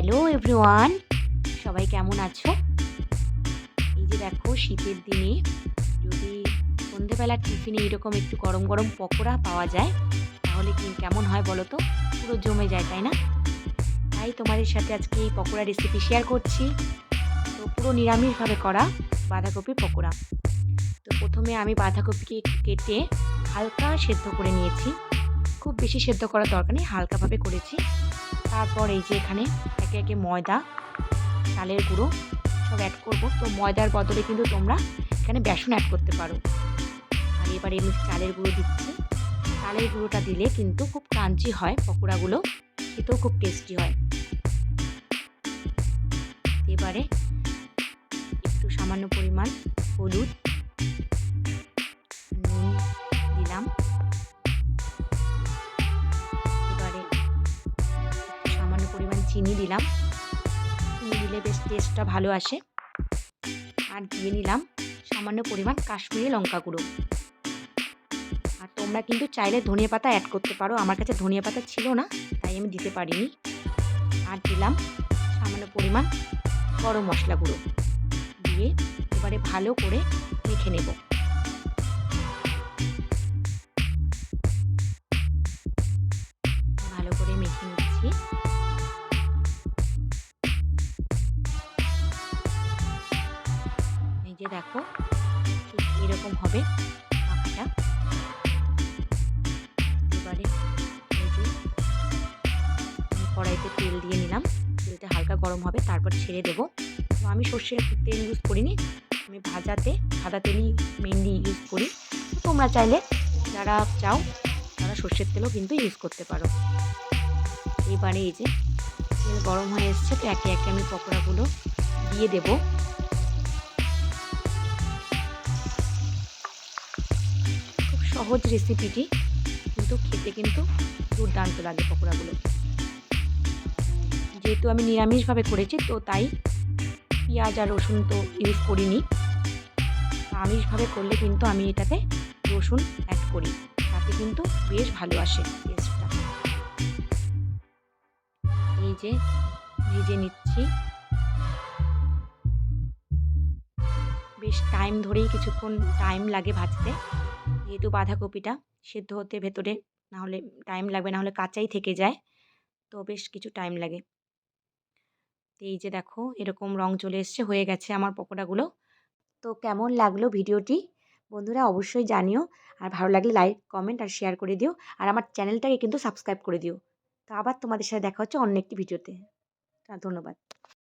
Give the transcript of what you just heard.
Hello everyone সবাই কেমন আছো? এই যে দেখো, শীতের দিনে যদি সন্ধেবেলার টিফিনে এরকম একটু গরম গরম পকোড়া পাওয়া যায়, তাহলে কি কেমন হয় বলো তো? পুরো জমে যায়, তাই না? তাই তোমাদের সাথে আজকে এই পকোড়া রেসিপি শেয়ার করছি। তো পুরো নিরামিষভাবে করা বাঁধাকপি পকোড়া। তো প্রথমে আমি বাঁধাকপিকে কেটে হালকা সেদ্ধ করে নিয়েছি। খুব বেশি সেদ্ধ করার দরকার নেই, হালকাভাবে করেছি। তারপর এই যে এখানে একে একে ময়দা, চালের গুঁড়ো সব অ্যাড করব। তো ময়দার বদলে কিন্তু তোমরা এখানে বেসন অ্যাড করতে পারো। আর এবারে আমি চালের গুঁড়ো দিচ্ছি। চালের গুঁড়োটা দিলে কিন্তু খুব ক্রাঞ্চি হয়, পকোড়াগুলো খেতেও খুব টেস্টি হয়। এবারে একটু সামান্য পরিমাণ হলুদ চিনি দিলাম। চিনি দিলে বেশ টেস্টটা ভালো আসে। আর দিয়ে নিলাম সামান্য পরিমাণ কাশ্মীরি লঙ্কা গুঁড়ো আর তোমরা কিন্তু চাইলে ধনিয়া পাতা অ্যাড করতে পারো। আমার কাছে ধনিয়া পাতা ছিল না, তাই আমি দিতে পারিনি। আর দিলাম সামান্য পরিমাণ গরম মশলা গুঁড়ো দিয়ে এবারে ভালো করে মেখে নেব। দেখো এরকম হবে মাখাটা এবারে কড়াইতে তেল দিয়ে নিলাম। তেলটা হালকা গরম হবে, তারপর ছেড়ে দেবো। তো আমি সর্ষের তেল ইউজ করিনি, আমি ভাজাতে, সাদা তেলই মেনলি ইউজ করি। তোমরা চাইলে যারা চাও, তারা সর্ষের তেলও কিন্তু ইউজ করতে পারো। এবারে এই যে তেল গরম হয়ে এসছে, তো একে একে আমি পকোড়াগুলো দিয়ে দেব। সহজ রেসিপিটি কিন্তু খেতে কিন্তু দুর্দান্ত লাগে পকোড়াগুলো। যেহেতু আমি নিরামিষভাবে করেছি, তো তাই পেঁয়াজ আর রসুন তো ইউজ করিনি। আমিষভাবে করলে কিন্তু আমি এটাতে রসুন অ্যাড করি। তাতে কিন্তু বেশ ভালো আসে টেস্টটা এই যে ভেজে নিচ্ছি। বেশ টাইম ধরেই কিছুক্ষণ টাইম লাগে ভাজতে। যেহেতু বাঁধাকপিটা সেদ্ধ হতে ভেতরে না হলে টাইম লাগবে না হলে কাঁচাই থেকে যায়। তো বেশ কিছু টাইম লাগে। এই যে দেখো, এরকম রং চলে এসছে, হয়ে গেছে আমার পকোড়াগুলো। তো কেমন লাগল ভিডিওটি? বন্ধুরা অবশ্যই জানিও। আর ভালো লাগলে লাইক কমেন্ট আর শেয়ার করে দিও। আর আমার চ্যানেলটাকে কিন্তু সাবস্ক্রাইব করে দিও। তো আবার তোমাদের সাথে দেখা হচ্ছে অন্য একটি ভিডিওতে ধন্যবাদ।